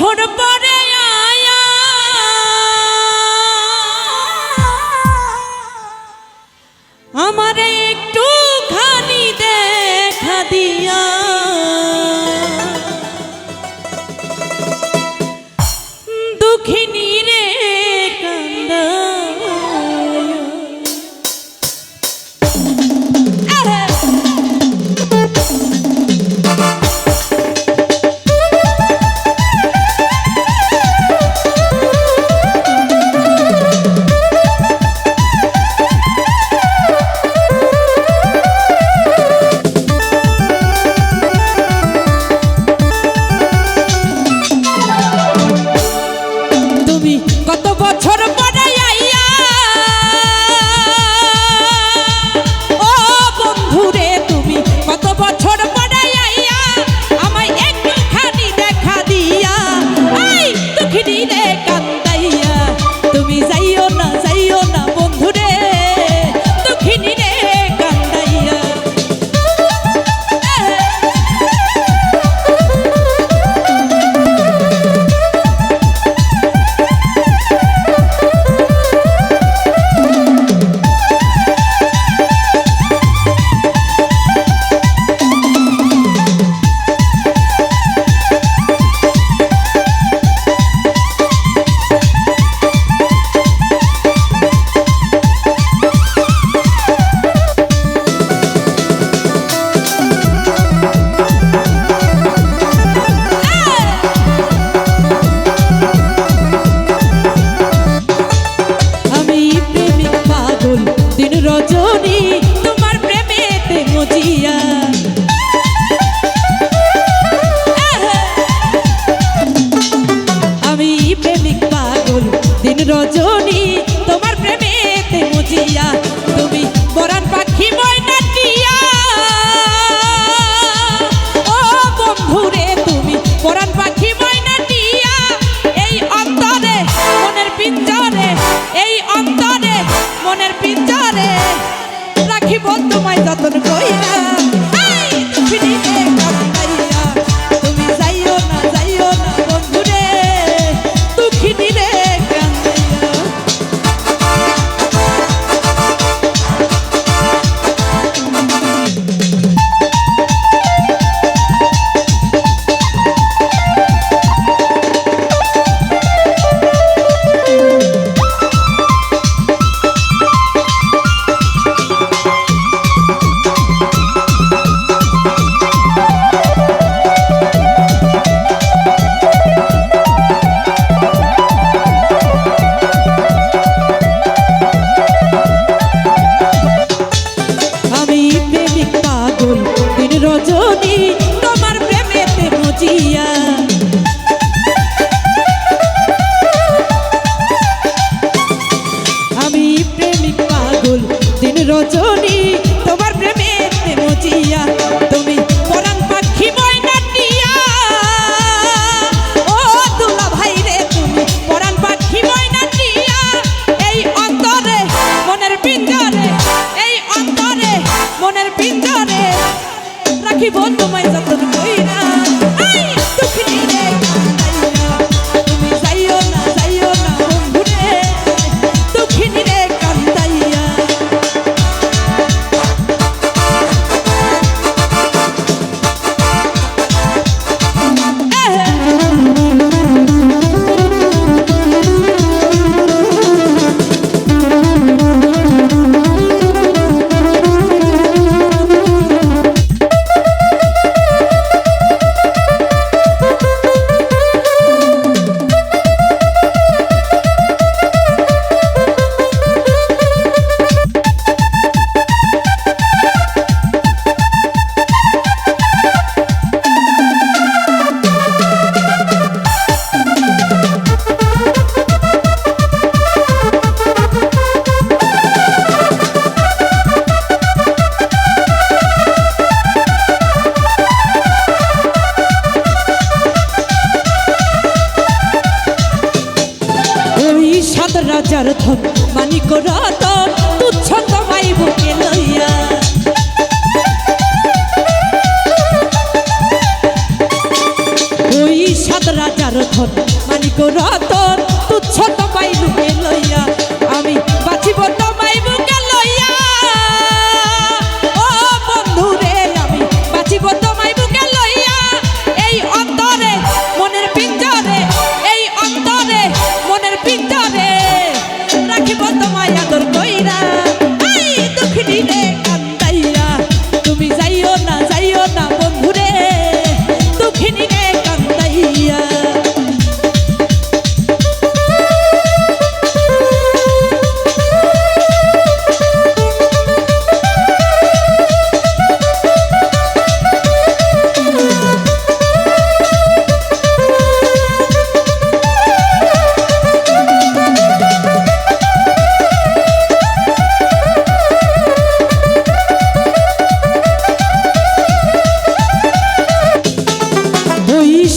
বছর পরে আয়া। আমারে একটু খানি দেখা দিয়া। যার ধন মানিক রত তুচ্ছ তোমাই বুকে লইয়া। ওই সাত রাজার ধন মানিক রতন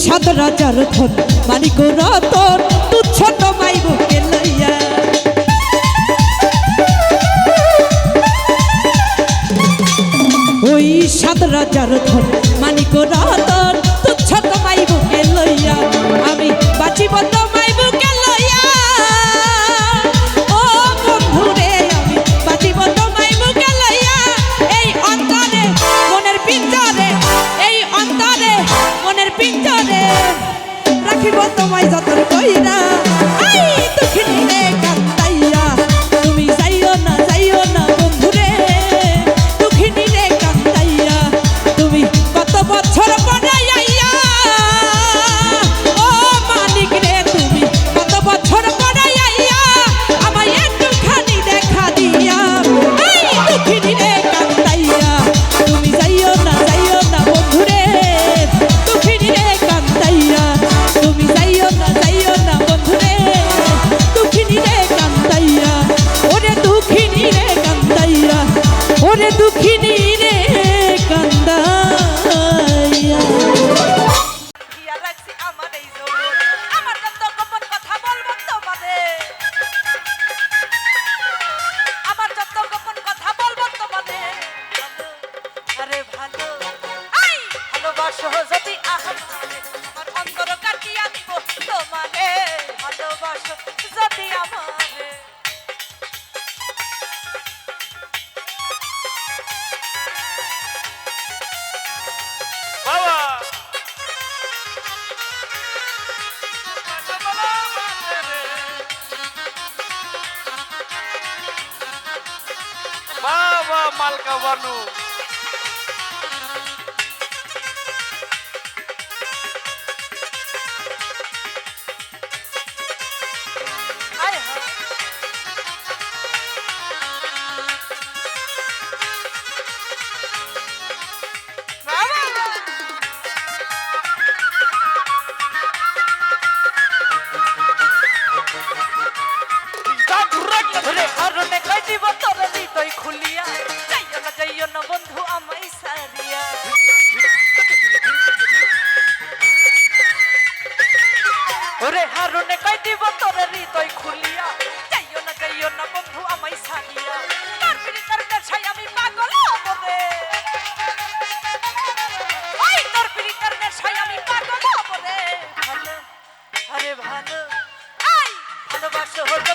সাত রাজার ধন মানিক রতন তুচ্ছ তোমায় বুকে লইয়া। ওই সাত রাজার ধন রতন বাবা মালকা বানু। ওরে হারুনে কই দিব তোরে হৃদয় খুলিয়া? যাইও না যাইও না বন্ধু, আমায় সারিয়া তার পিড়িতার নেশায় আমি পাগল হব রে। ওই তোর পিড়িতার নেশায় আমি পাগল হব রে। ভালো, আরে ভালো। আই ভালোবাসো হলো